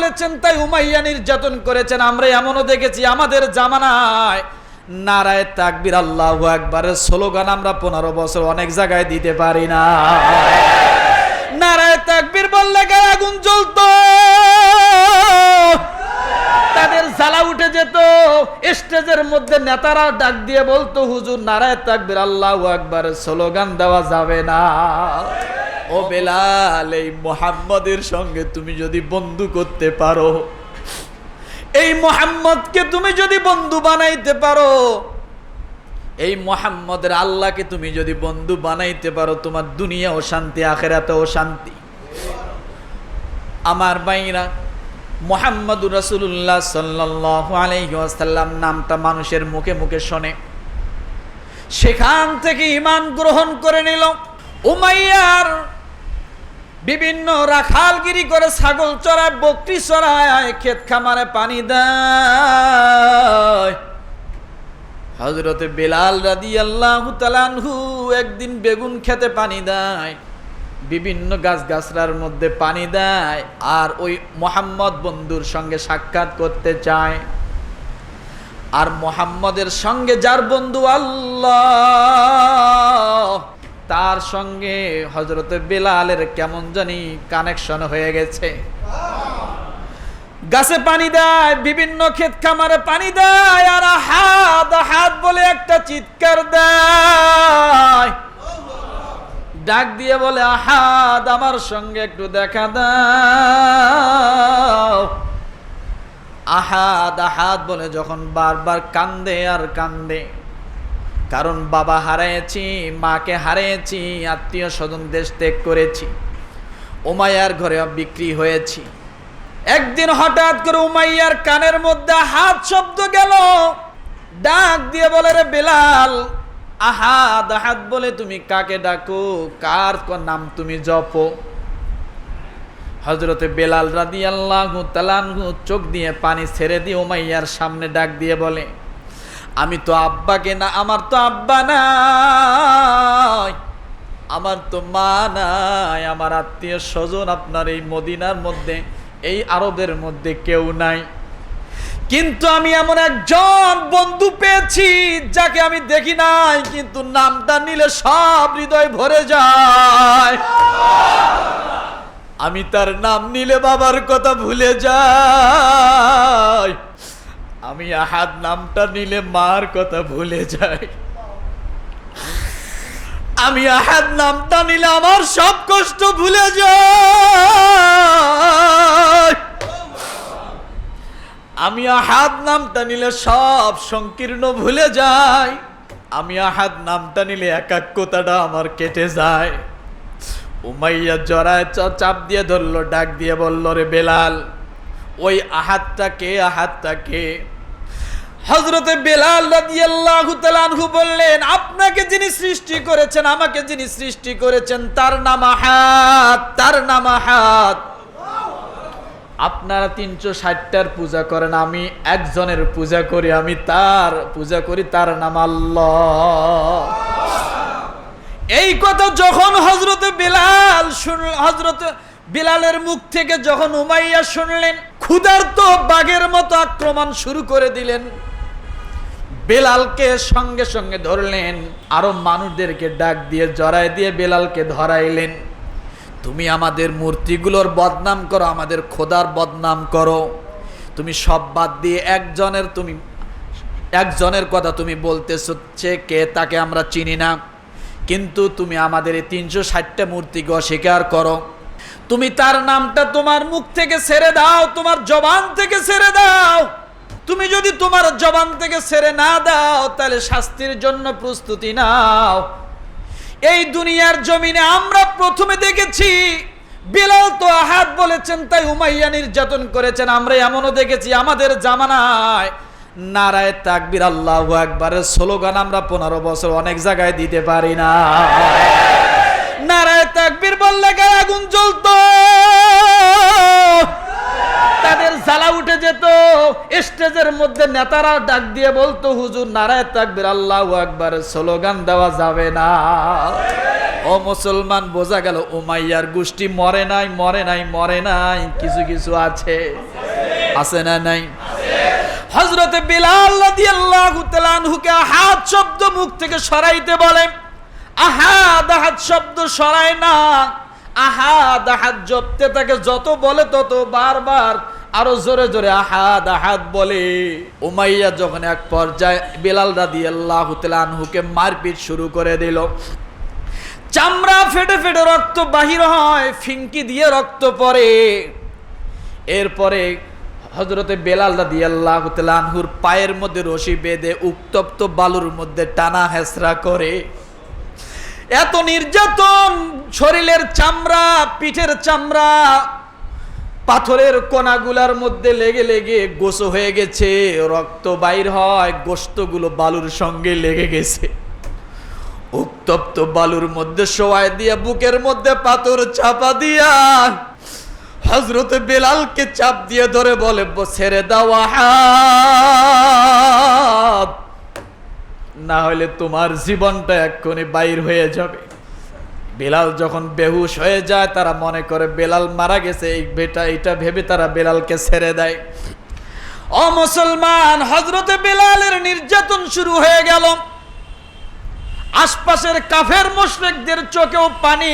বলেছেন, তাই উমাইয়া নির্যাতন করেছেন, আমরা এমনও দেখেছি আমাদের জামানায়। নারায় তাকবির, আল্লাহ একবারের স্লোগান আমরা পনেরো বছর অনেক জায়গায় দিতে পারি না। নারায় তাকবির বললে গায়ে আগুন জ্বলতো। তাদের জ্বালা উঠে যেত। স্টেজের মধ্যে নেতারা ডাক দিয়ে বলতো, হুজুর, নারায় তাকবির, আল্লাহ একবার স্লোগান দেওয়া যাবে না। ও বেলাল, এই মোহাম্মদের সঙ্গে তুমি যদি বন্ধু করতে পারো, এই মোহাম্মদকে তুমি যদি বন্ধু বানাইতে পারো, এই মোহাম্মদের আল্লাহকে তুমি যদি বন্ধু বানাইতে পারো, তোমার দুনিয়া ও শান্তি, আখেরাতেও শান্তি। আমার বাইরা মোহাম্মদুর রসুল্লাহ সাল্লাহ আলহিহাসাল্লাম নামটা মানুষের মুখে মুখে শোনে। সেখান থেকে ইমান গ্রহণ করে নিল। উমাইয়ার বিভিন্ন রাখালগিরি করে ছাগল চড়ায়, বকরি চড়ায়, ক্ষেত খামারে পানি দেয়। হজরতে বেলাল রাদি আল্লাহ তালানহু একদিন বেগুন খেতে পানি দেয়, বিভিন্ন গাছ গাছগাছরার মধ্যে পানি দেয়, আর ওই মোহাম্মদ বন্ধুর সঙ্গে সাক্ষাৎ করতে চায়। আর মোহাম্মদের সঙ্গে যার বন্ধু আল্লাহ তার সঙ্গে হজরতে বেলালের কেমন জানি কানেকশন হয়ে গেছে। গাছে পানি দেয়, বিভিন্ন ক্ষেত খামারে পানি দেয়, আর হাত হাত বলে একটা চিৎকার দেয়। ডাক দিয়ে বলে, আহাদ, আমার সঙ্গে একটু দেখা দাও। আহাদ আহাদ বলে যখন বারবার কান্দে আর কান্দে। কারণ বাবা হারিয়েছি, মাকে হারিয়েছি, আত্মীয় স্বজন দেশ ত্যাগ করেছি, উমাইয়ার ঘরে বিক্রি হয়েছি। একদিন হঠাৎ করে উমাইয়ার কানের মধ্যে হাত শব্দ গেল। ডাক দিয়ে বলে, রে বেলাল আহাদ আহাদ বলে তুমি কাকে ডাকো? কার নাম তুমি জপো? হজরতে বেলাল রাদি আল্লাহ তালানহু চোখ দিয়ে পানি ছেড়ে দিয়ে উমাইয়ার সামনে ডাক দিয়ে বলে আমি তো আব্বাকে না, আমার তো আব্বা নাই। আমার তো মা নাই, আমার আত্মীয় স্বজন আপনার এই মদিনার মধ্যে, এই আরবের মধ্যে কেউ নাই। কিন্তু আমি এমন একজন বন্ধু পেয়েছি, যাকে আমি দেখি নাই, কিন্তু নামটা নিলে সব হৃদয় ভরে যায়। আমি তার নাম নিলে বাবার কথা ভুলে যাই। আমি আহাদ নামটা নিলে মার কথা ভুলে যাই। আমি আহাদ নামটা নিলে আমার সব কষ্ট ভুলে যাই। আমি আহাদ নামটা নিলে সব সংকীর্ণ ভুলে যাই। আমি আহাদ নামটা নিলে একাত্মতাটা আমার কেটে যায়। উমাইয়া জড়ায় চ- চাপ দিয়ে ধরলো, ডাক দিয়ে বলল, রে বেলাল, ওই আহাতটা কে আহাতটা কে? হজরতে বেলাল বললেন, আপনাকে যিনি সৃষ্টি করেছেন, আমাকে যিনি সৃষ্টি করেছেন, তার নাম আহাত তার নাম আহাত আপনারা তিনশো ষাটটার পূজা করেন, আমি একজনের পূজা করি, আমি তার পূজা করি, তার নাম আল্লাহ। এই কথা যখন হজরতে বেলাল শুন হজরত বিলালের মুখ থেকে যখন উমাইয়া শুনলেন, ক্ষুধার্ত বাঘের মতো আক্রমণ শুরু করে দিলেন। বেলালকে সঙ্গে সঙ্গে ধরলেন। আরও মানুষদেরকে ডাক দিয়ে জড়ায় দিয়ে বেলালকে ধরাইলেন। তুমি আমাদের মূর্তিগুলোর বদনাম করো, আমাদের খোদার বদনাম করো। তুমি সব বাদ দিয়ে একজনের তুমি, একজনের কথা তুমি বলতেছো যে কে তাকে আমরা চিনি না। কিন্তু তুমি আমাদের এই তিনশো ষাটটা মূর্তিকে অস্বীকার করো। তুমি তার নামটা তোমার মুখ থেকে ছেড়ে দাও, তোমার জবান থেকে ছেড়ে দাও। তুমি যদি তোমার জবান থেকে ছেড়ে না দাও, তাহলে শাস্তির জন্য প্রস্তুতি নাও। এই দুনিয়ার জমিনে আমরা প্রথমে দেখেছি, বিলাল তো আহাত বলেছেন, তাই উমাইয়া নির্যাতন করেছেন। আমরা এমনও দেখেছি আমাদের জামানায়, নারায় তাকবির আল্লাহ একবারের স্লোগান আমরা পনেরো বছর অনেক জায়গায় দিতে পারি না। নারায় তাকবির বললে গায়ে আগুন জ্বলতো। উঠে যেত। স্টেজের মধ্যে নেতারা ডাক দিয়ে বলতো, হুজুর নারায় তাকবির, আল্লাহ একবার স্লোগান দেওয়া যাবে না। ও মুসলমান, বোঝা গেল উমাইয়ার গোষ্ঠী মরে নাই মরে নাই মরে নাই। কিছু কিছু আছে? আছে না নাই? হজরতে বিলাল আহাদ শব্দ মুখ থেকে সরাইতে বলে, আহাদ আহাদ শব্দ সরায় না। আহাদ আহাদ জপতে তাকে যত বলে তত বারবার আরও জোরে জোরে আহাদ আহাদ বলে। উমাইয়া যখন এক পর্যায়ে বিলাল রাদিয়াল্লাহু তাআলা আনহুকে মারপিট শুরু করে দিল। চামড়া ফেটে ফেটে রক্ত বাহির হয় ফিঙ্কি দিয়ে রক্ত পড়ে। এরপরে হজরতে বেলাল রাদি আল্লাহ আনহুর পায়ের মধ্যে রশি বেঁধে উত্তপ্ত বালুর মধ্যে টানা হেসরা করে। এত নির্যাতন, শরীরের চামড়া, পিঠের চামড়া পাথরের কণাগুলার মধ্যে লেগে লেগে গোসো হয়ে গেছে, রক্ত বাইর হয় গোস্তগুলো বালুর সঙ্গে লেগে গেছে। উত্তপ্ত বালুর মধ্যে শোয়াই দিয়া, বুকের মধ্যে পাথর চাপা দিয়া হজরত বেলালকে চাপ দিয়ে ধরে বলে, "ব- ছেড়ে দেওয়া না হলে তোমার জীবনটা এক্ষুনি বাইর হয়ে যাবে। বেলাল যখন বেহুশ হয়ে যায়, তারা মনে করে বেলাল মারা গেছে, এই বেটা এটা ভেবে তারা বেলালকে ছেড়ে দেয়। ও মুসলমান হজরতে বেলালের নির্যাতন শুরু হয়ে গেল। আশপাশের কাফের মুশরিকদের চোখেও পানি।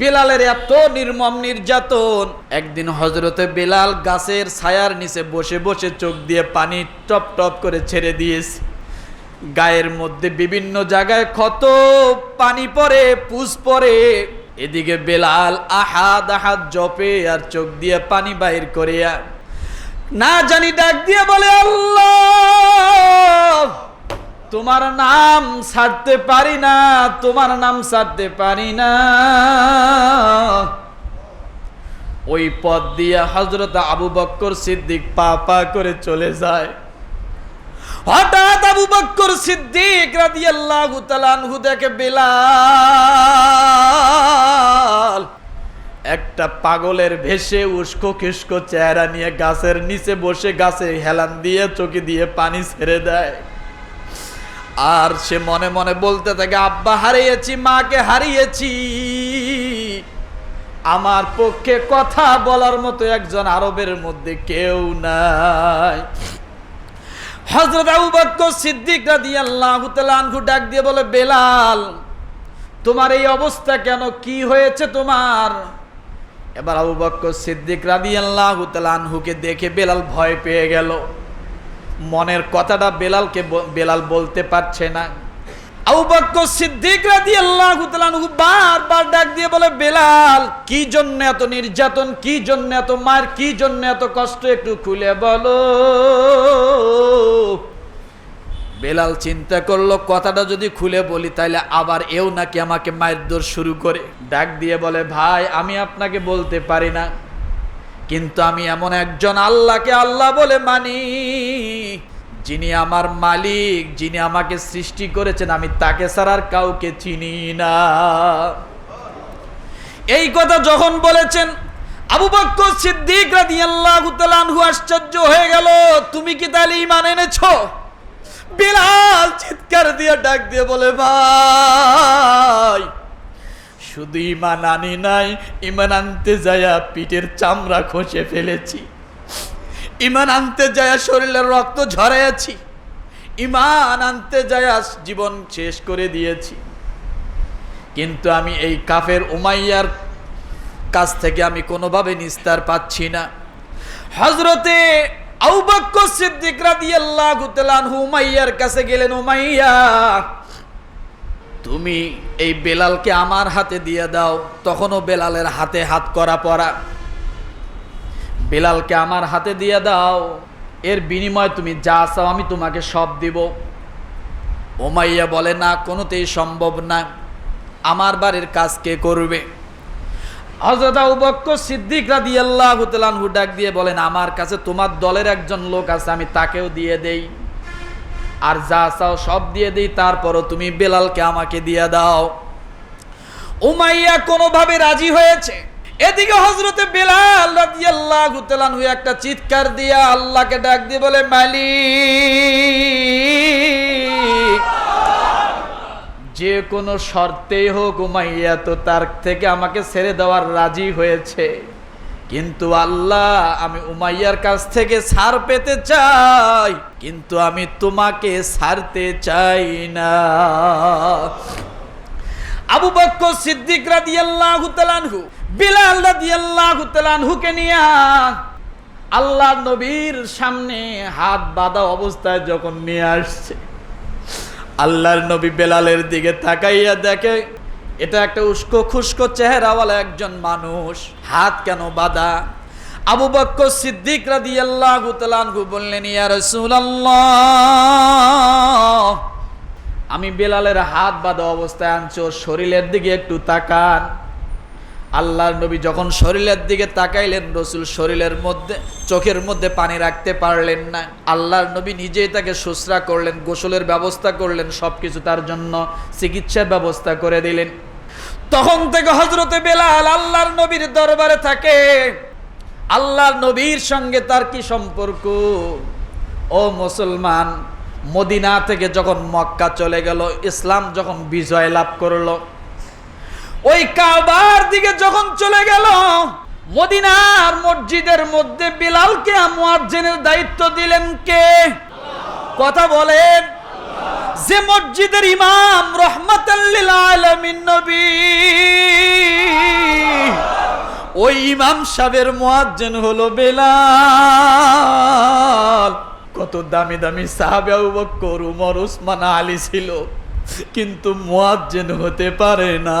বেলালের এত নির্মম নির্যাতন। একদিন হজরতে বেলাল গাছের ছায়ার নিচে বসে বসে চোখ দিয়ে পানি টপ টপ করে ছেড়ে দিয়েছে। গায়ের মধ্যে বিভিন্ন জায়গায় ক্ষত, পানি পড়ে, পুষ পড়ে। এদিকে বেলাল আহাদ আহাদ জপে আর চোখ দিয়ে পানি বাইর করিয়া না জানি ডাক দিয়ে বলে, আল্লাহ, তোমার নাম ছাড়তে পারি না, তোমার নাম ছাড়তে পারি না। ওই পথ দিয়ে হজরত আবু বক্কর সিদ্দিক পা পা করে চলে যায়। হঠাৎ আবু বক্কর সিদ্দিক রাদিয়াল্লাহু তাআলা আনহু দেখে বেলাল একটা পাগলের ভেসে উস্কো খিস্কো চেহারা নিয়ে গাছের নিচে বসে গাছে হেলান দিয়ে চোখে দিয়ে পানি ছেড়ে দেয়। আর সে মনে মনে বলতে থাকে, আব্বা, হারিয়েছি, মাকে হারিয়েছি। আমার পক্ষে কথা বলার মতো একজন আরবের মধ্যে কেউ নাই। হজরত আবু বকর সিদ্দিক রাদিয়াল্লাহু তাআলা আনহু ডাক দিয়ে বলে, বেলাল, তোমার এই অবস্থা কেন? কি হয়েছে তোমার? এবার আবু বকর সিদ্দিক রাদিয়াল্লাহু তাআলা আনহুকে দেখে বেলাল ভয় পেয়ে গেল। মনের কথাটা বেলালকে বেলাল বলতে পারছে না। আবু বকর সিদ্দিক তাআলা আনহু বারবার ডাক দিয়ে বলে, বেলাল, কি জন্য এত নির্যাতন? কি জন্য এত মার? কি জন্য এত কষ্ট? একটু খুলে বলো। বেলাল চিন্তা করল, কথাটা যদি খুলে বলি তাহলে আবার এও নাকি আমাকে মায়ের দোর শুরু করে। ডাক দিয়ে বলে, ভাই, আমি আপনাকে বলতে পারি না, কিন্তু আমি এমন একজন আল্লাহকে আল্লাহ বলে মানি, যিনি আমার মালিক, যিনি আমাকে সৃষ্টি করেছেন, আমি তাকে ছাড়া কাউকে চিনি না। এই কথা যখন বলেছেন, আবু বক্কর সিদ্দিক রাদিয়াল্লাহু তাআলা আশ্চর্য হয়ে গেল, তুমি কি তাহলে ঈমান এনেছো? বিলাল চিৎকার দিয়ে ডাক দিয়ে বলে, ভাই, শুধু ইমান আনি নাই, ইমান আনতে যায়া পিঠের চামড়া খসে ফেলেছি। ইমান আনতে যায়া শরীরের রক্ত ঝরাইয়াছি। ইমান আনতে যায়া জীবন শেষ করে দিয়েছি। কিন্তু আমি এই কাফের উমাইয়ার কাছ থেকে আমি কোনোভাবে নিস্তার পাচ্ছি না। হজরতে আউবাক্য সিদ্দিক রাদিয়াল্লাহু তাআলা আনহু উমাইয়ার কাছে গেলেন, উমাইয়া, তুমি এই বেলালকে আমার হাতে দিয়ে দাও, তখনও বেলালের হাতে হাত করা পড়া। বেলালকে আমার হাতে দিয়ে দাও, এর বিনিময়ে তুমি যা চাও আমি তোমাকে সব দিব। ওমাইয়া বলে, না, কোনোতেই সম্ভব না। আমার বাড়ির কাজ কে করবে? হজরত আবু বক্কর সিদ্দিক রাদিয়াল্লাহু তাআলা আনহু ডাক দিয়ে বলেন, আমার কাছে তোমার দলের একজন লোক আছে, আমি তাকেও দিয়ে আর যা সব দিয়ে দিই, তারপরও তুমি বেলালকে আমাকে দিয়ে দাও। উমাইয়া কোনোভাবে রাজি হয়েছে। এদিকে হজরতে বেলাল একটা চিৎকার দিয়া আল্লাহকে ডাক দিয়ে বলে, মালিক যে কোনো শর্তেই হোক উমাইয়া, তো তার থেকে আমাকে ছেড়ে দেওয়ার রাজি হয়েছে। কিন্তু আল্লাহ, আমি উমাইয়ার কাছ থেকে ছাড় পেতে চাই, কিন্তু আমি তোমাকে ছাড়তে চাই না। আবু বক্কর সিদ্দিক রাদিয়াল্লাহু বিলাল রাদিয়াল্লাহু তাআলাহুকে নিয়ে আল্লাহ নবীর সামনে হাত বাঁধা অবস্থায় যখন নিয়ে আসছে। আল্লাহর নবী বেলালের দিকে তাকাইয়া দেখে, এটা একটা উস্কো খুস্কো চেহারাওয়ালা একজন মানুষ, হাত কেন বাঁধা? আবু বক্ক সিদ্দিক রাদিয়াল্লাহু তাআলাহু বললেন, ইয়া রাসূলুল্লাহ, আমি বেলালের হাত বাঁধা অবস্থায় আনছো শরীরের দিকে একটু তাকান। আল্লাহর নবী যখন শরীরের দিকে তাকাইলেন, রসুল শরীরের মধ্যে, চোখের মধ্যে পানি রাখতে পারলেন না। আল্লাহর নবী নিজেই তাকে শুশ্রা করলেন, গোসলের ব্যবস্থা করলেন সব কিছু তার জন্য চিকিৎসার ব্যবস্থা করে দিলেন। তখন থেকে হজরতে বেলাল আল্লাহর নবীর দরবারে থাকে। আল্লাহর নবীর সঙ্গে তার কি সম্পর্ক? ও মুসলমান, মদিনা থেকে যখন মক্কা চলে গেল, ইসলাম যখন বিজয় লাভ করল ওই কাবার দিকে যখন চলে গেল, মদিনার মসজিদের মধ্যে বিলালকে মুয়াজ্জিনের দায়িত্ব দিলেন কে? কথা বলেন। যে মসজিদের ইমাম রহমাতাল্লিল নবী। ওই ইমাম সাহেবের মুয়াজ্জিন হলো বেলাল। কত দামি দামি সাহাবে আবু উমর, উসমান, আলী ছিল। কিন্তু মোয়াজ্জেন হতে পারে না।